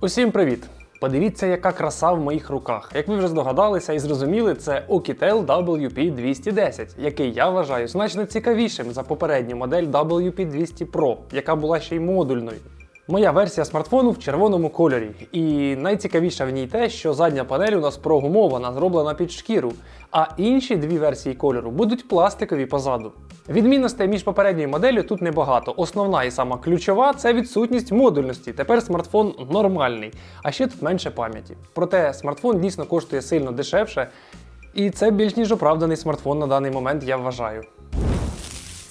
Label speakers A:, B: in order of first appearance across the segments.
A: Усім привіт! Подивіться, яка краса в моїх руках. Як ви вже здогадалися і зрозуміли, це Oukitel WP210, який я вважаю значно цікавішим за попередню модель WP200 Pro, яка була ще й модульною. Моя версія смартфону в червоному кольорі. І найцікавіше в ній те, що задня панель у нас прогумована, зроблена під шкіру, а інші дві версії кольору будуть пластикові позаду. Відмінностей між попередньою моделлю тут небагато. Основна і сама ключова це відсутність модульності. Тепер смартфон нормальний, а ще тут менше пам'яті. Проте смартфон дійсно коштує сильно дешевше, і це більш ніж оправданий смартфон на даний момент, я вважаю.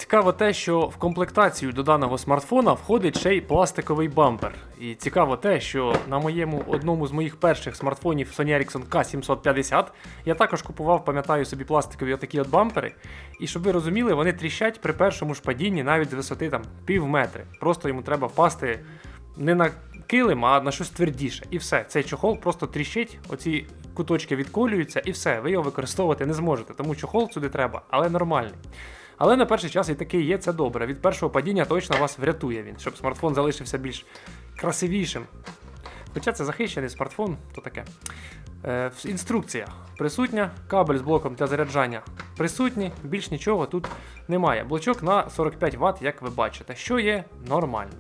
A: Цікаво те, що в комплектацію до даного смартфона входить ще й пластиковий бампер. І цікаво те, що на моєму одному з моїх перших смартфонів Sony Ericsson K750 я також купував, пам'ятаю собі, пластикові отакі от бампери. І щоб ви розуміли, вони тріщать при першому ж падінні навіть з висоти там пів метри. Просто йому треба впасти не на килим, а на щось твердіше. І все. Цей чохол просто тріщить, оці куточки відколюються, і все, ви його використовувати не зможете, тому чохол сюди треба, але нормальний. Але на перший час і такий є, це добре. Від першого падіння точно вас врятує він, щоб смартфон залишився більш красивішим. Хоча це захищений смартфон, то таке. Е, інструкція присутня, кабель з блоком для заряджання присутній, більш нічого тут немає. Блочок на 45 Вт, як ви бачите, що є нормально.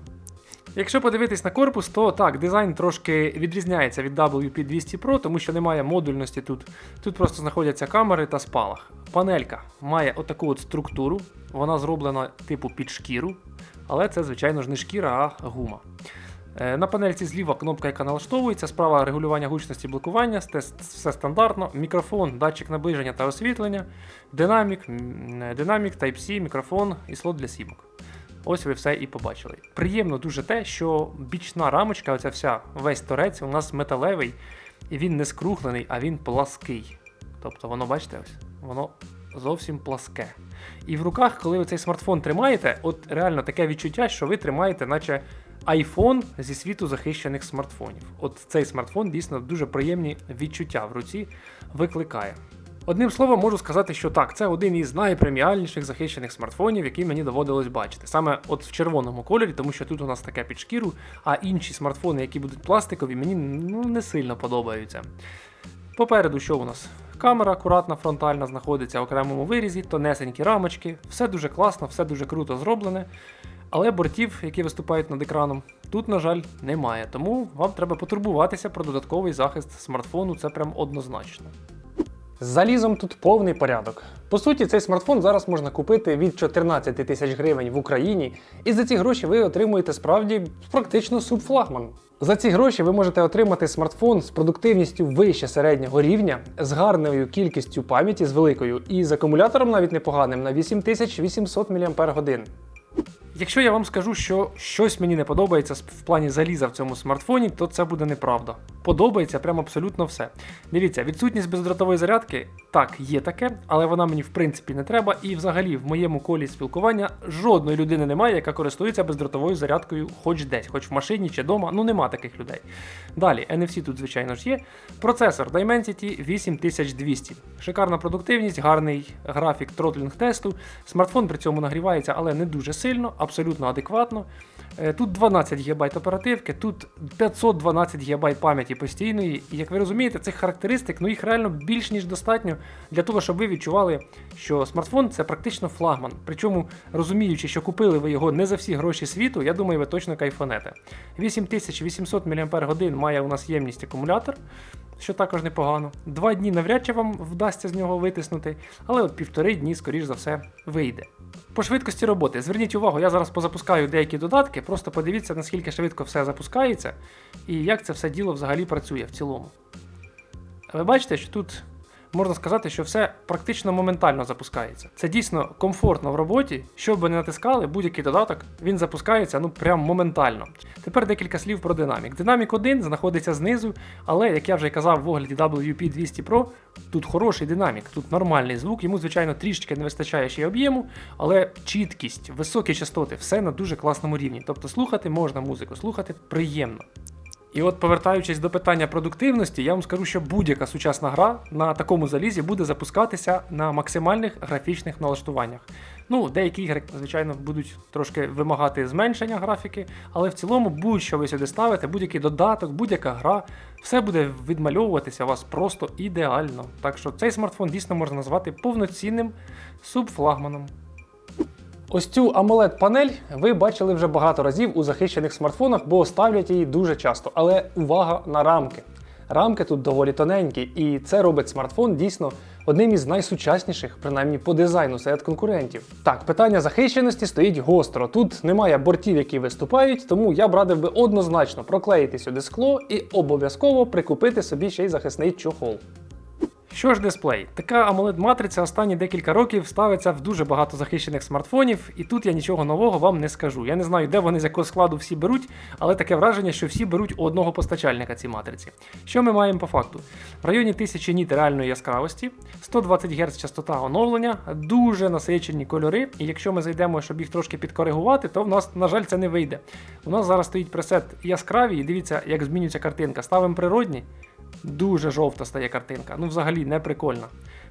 A: Якщо подивитись на корпус, то так, дизайн трошки відрізняється від WP200 Pro, тому що немає модульності тут. Тут просто знаходяться камери та спалах. Панелька має отаку от структуру, вона зроблена типу під шкіру, але це, звичайно ж, не шкіра, а гума. Е, На панельці зліва кнопка, яка налаштовується, справа регулювання гучності блокування, все стандартно, мікрофон, датчик наближення та освітлення, динамік, динамік, Type-C, мікрофон і слот для сімок. Ось ви все і побачили. Приємно дуже те, що бічна рамочка, оця вся, весь торець у нас металевий, і він не скруглений, а він плаский. Тобто воно, бачите, ось, воно зовсім пласке. І в руках, коли ви цей смартфон тримаєте, от реально таке відчуття, що ви тримаєте, наче iPhone зі світу захищених смартфонів. От цей смартфон дійсно дуже приємні відчуття в руці викликає. Одним словом, можу сказати, що так, це один із найпреміальніших захищених смартфонів, які мені доводилось бачити. Саме от в червоному кольорі, тому що тут у нас таке під шкіру, а інші смартфони, які будуть пластикові, мені ну, не сильно подобаються. Попереду, що у нас? Камера акуратна, фронтальна, знаходиться в окремому вирізі, тонесенькі рамочки, все дуже класно, все дуже круто зроблене. Але бортів, які виступають над екраном, тут, на жаль, немає. Тому вам треба потурбуватися про додатковий захист смартфону, це прям однозначно. З залізом тут повний порядок. По суті, цей смартфон зараз можна купити від 14 тисяч гривень в Україні, і за ці гроші ви отримуєте справді практично субфлагман. За ці гроші ви можете отримати смартфон з продуктивністю вище середнього рівня, з гарною кількістю пам'яті з великою і з акумулятором навіть непоганим на 8800 мАч. Якщо я вам скажу, що щось мені не подобається в плані заліза в цьому смартфоні, то це буде неправда. Подобається прям абсолютно все. Дивіться, відсутність бездротової зарядки так, є таке, але вона мені в принципі не треба. І взагалі в моєму колі спілкування жодної людини немає, яка користується бездротовою зарядкою хоч десь, хоч в машині чи вдома. Ну нема таких людей. Далі, NFC тут, звичайно ж, є. Процесор Dimensity 8200. Шикарна продуктивність, гарний графік тротлінг тесту. Смартфон при цьому нагрівається, але не дуже сильно, абсолютно адекватно. Е, Тут 12 ГБ оперативки, тут 512 ГБ пам'яті постійної. І як ви розумієте, цих характеристик ну їх реально більш ніж достатньо для того, щоб ви відчували, що смартфон це практично флагман. Причому розуміючи, що купили ви його не за всі гроші світу, я думаю, ви точно кайфанете. 8800 мАч має у нас ємність акумулятор. Що також непогано. Два дні навряд чи вам вдасться з нього витиснути, але от півтори дні, скоріш за все, вийде. По швидкості роботи. Зверніть увагу, я зараз позапускаю деякі додатки, просто подивіться, наскільки швидко все запускається і як це все діло взагалі працює в цілому. Ви бачите, що тут можна сказати, що все практично моментально запускається. Це дійсно комфортно в роботі. Що б ви не натискали, будь-який додаток, він запускається ну прям моментально. Тепер декілька слів про динамік. Динамік 1 знаходиться знизу, але, як я вже казав в огляді WP200 Pro, тут хороший динамік, тут нормальний звук. Йому, звичайно, трішки не вистачає ще й об'єму, але чіткість, високі частоти, все на дуже класному рівні. Тобто слухати можна музику, слухати приємно. І от повертаючись до питання продуктивності, я вам скажу, що будь-яка сучасна гра на такому залізі буде запускатися на максимальних графічних налаштуваннях. Ну, деякі ігри, звичайно, будуть трошки вимагати зменшення графіки, але в цілому будь-що ви сюди ставите, будь-який додаток, будь-яка гра, все буде відмальовуватися у вас просто ідеально. Так що цей смартфон дійсно можна назвати повноцінним субфлагманом. Ось цю amoled панель ви бачили вже багато разів у захищених смартфонах, бо ставлять її дуже часто. Але увага на рамки. Рамки тут доволі тоненькі, і це робить смартфон дійсно одним із найсучасніших, принаймні по дизайну серед конкурентів. Так, питання захищеності стоїть гостро. Тут немає бортів, які виступають, тому я б радив би однозначно проклеїти сюди скло і обов'язково прикупити собі ще й захисний чохол. Що ж дисплей? Така amoled матриця останні декілька років ставиться в дуже багато захищених смартфонів, і тут я нічого нового вам не скажу. Я не знаю, де вони з якого складу всі беруть, але таке враження, що всі беруть у одного постачальника ці матриці. Що ми маємо по факту? В районі 1000 ніт реальної яскравості, 120 Гц частота оновлення, дуже насичені кольори. І якщо ми зайдемо, щоб їх трошки підкоригувати, то в нас, на жаль, це не вийде. У нас зараз стоїть пресет яскраві, і дивіться, як змінюється картинка. Ставимо природні. Дуже жовта стає картинка. Ну, взагалі, не прикольно.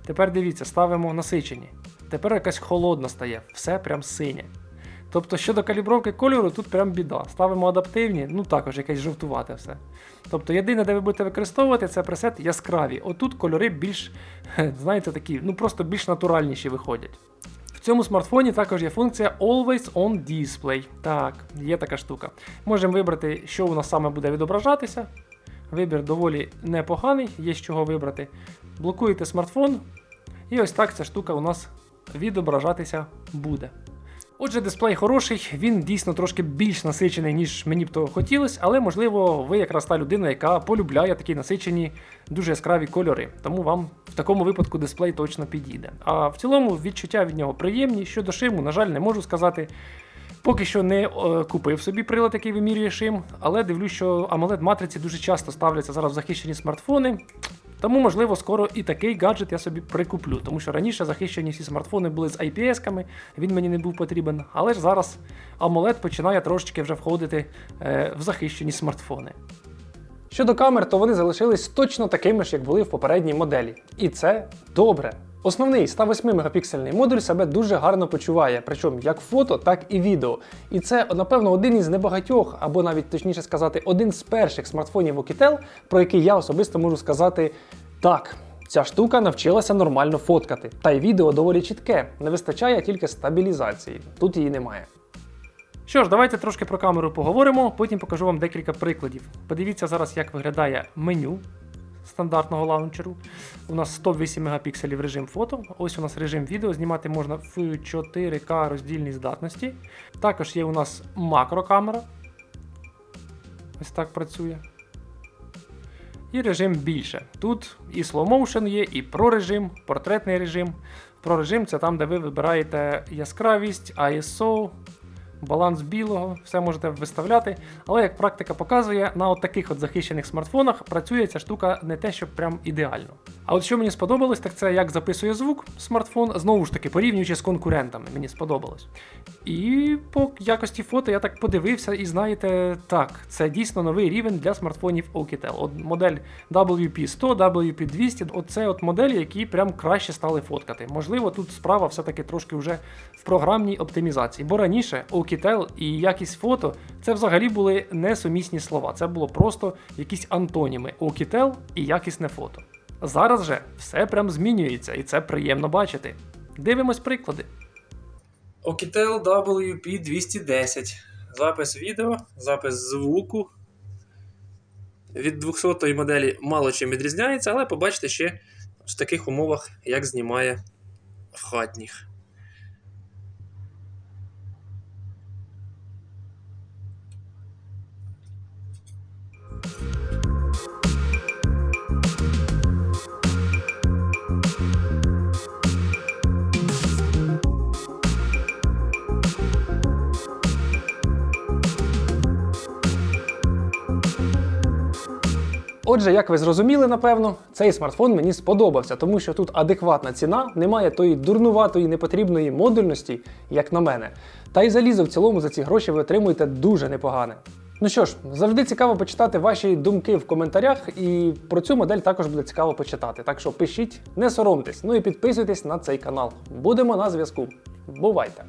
A: Тепер дивіться, ставимо насичені. Тепер якась холодна стає, все прям синє. Тобто щодо калібровки кольору, тут прям біда. Ставимо адаптивні, ну також якесь жовтувате все. Тобто єдине, де ви будете використовувати, це пресет яскраві. Отут кольори більш, знаєте, такі, ну просто більш натуральніші виходять. В цьому смартфоні також є функція Always On Display. Так, є така штука. Можемо вибрати, що у нас саме буде відображатися. Вибір доволі непоганий, є з чого вибрати. Блокуєте смартфон, і ось так ця штука у нас відображатися буде. Отже, дисплей хороший, він дійсно трошки більш насичений, ніж мені б того хотілося, але можливо, ви якраз та людина, яка полюбляє такі насичені, дуже яскраві кольори. Тому вам в такому випадку дисплей точно підійде. А в цілому відчуття від нього приємні. Щодо шиму, на жаль, не можу сказати. Поки що не е, купив собі прилад, який вимірює шим, але дивлюсь, що amoled матриці дуже часто ставляться зараз в захищені смартфони. Тому, можливо, скоро і такий гаджет я собі прикуплю, тому що раніше захищені всі смартфони були з IPS-ками, він мені не був потрібен. Але ж зараз AMOLED починає трошечки вже входити е, в захищені смартфони. Щодо камер, то вони залишились точно такими ж, як були в попередній моделі. І це добре. Основний 108 мегапіксельний модуль себе дуже гарно почуває, причому як фото, так і відео. І це, напевно, один із небагатьох, або навіть точніше сказати, один з перших смартфонів Oukitel, про який я особисто можу сказати так. Ця штука навчилася нормально фоткати, та й відео доволі чітке, не вистачає тільки стабілізації. Тут її немає. Що ж, давайте трошки про камеру поговоримо, потім покажу вам декілька прикладів. Подивіться зараз, як виглядає меню стандартного лаунчеру. У нас 108 мегапікселів режим фото. Ось у нас режим відео. Знімати можна в 4К роздільній здатності. Також є у нас макрокамера. Ось так працює. І режим більше. Тут і motion є, і про режим, портретний режим. Про режим це там, де ви вибираєте яскравість, ISO, баланс білого, все можете виставляти. Але як практика показує, на от таких от захищених смартфонах працює ця штука не те, що прям ідеально. А от що мені сподобалось, так це як записує звук смартфон, знову ж таки, порівнюючи з конкурентами, мені сподобалось. І по якості фото я так подивився, і знаєте, так, це дійсно новий рівень для смартфонів Oukitel. От модель WP100, WP200, оце от моделі, які прям краще стали фоткати. Можливо, тут справа все-таки трошки вже в програмній оптимізації. Бо раніше і якість фото це взагалі були несумісні слова. Це було просто якісь антоніми Oukitel і якісне фото. Зараз же все прям змінюється, і це приємно бачити. Дивимось приклади. Oukitel WP210. Запис відео, запис звуку. Від 200-ї моделі мало чим відрізняється, але побачите ще в таких умовах, як знімає в хатніх. Отже, як ви зрозуміли, напевно, цей смартфон мені сподобався, тому що тут адекватна ціна, немає тої дурнуватої непотрібної модульності, як на мене. Та й залізо в цілому за ці гроші ви отримуєте дуже непогане. Ну що ж, завжди цікаво почитати ваші думки в коментарях, і про цю модель також буде цікаво почитати. Так що пишіть, не соромтесь, ну і підписуйтесь на цей канал. Будемо на зв'язку. Бувайте!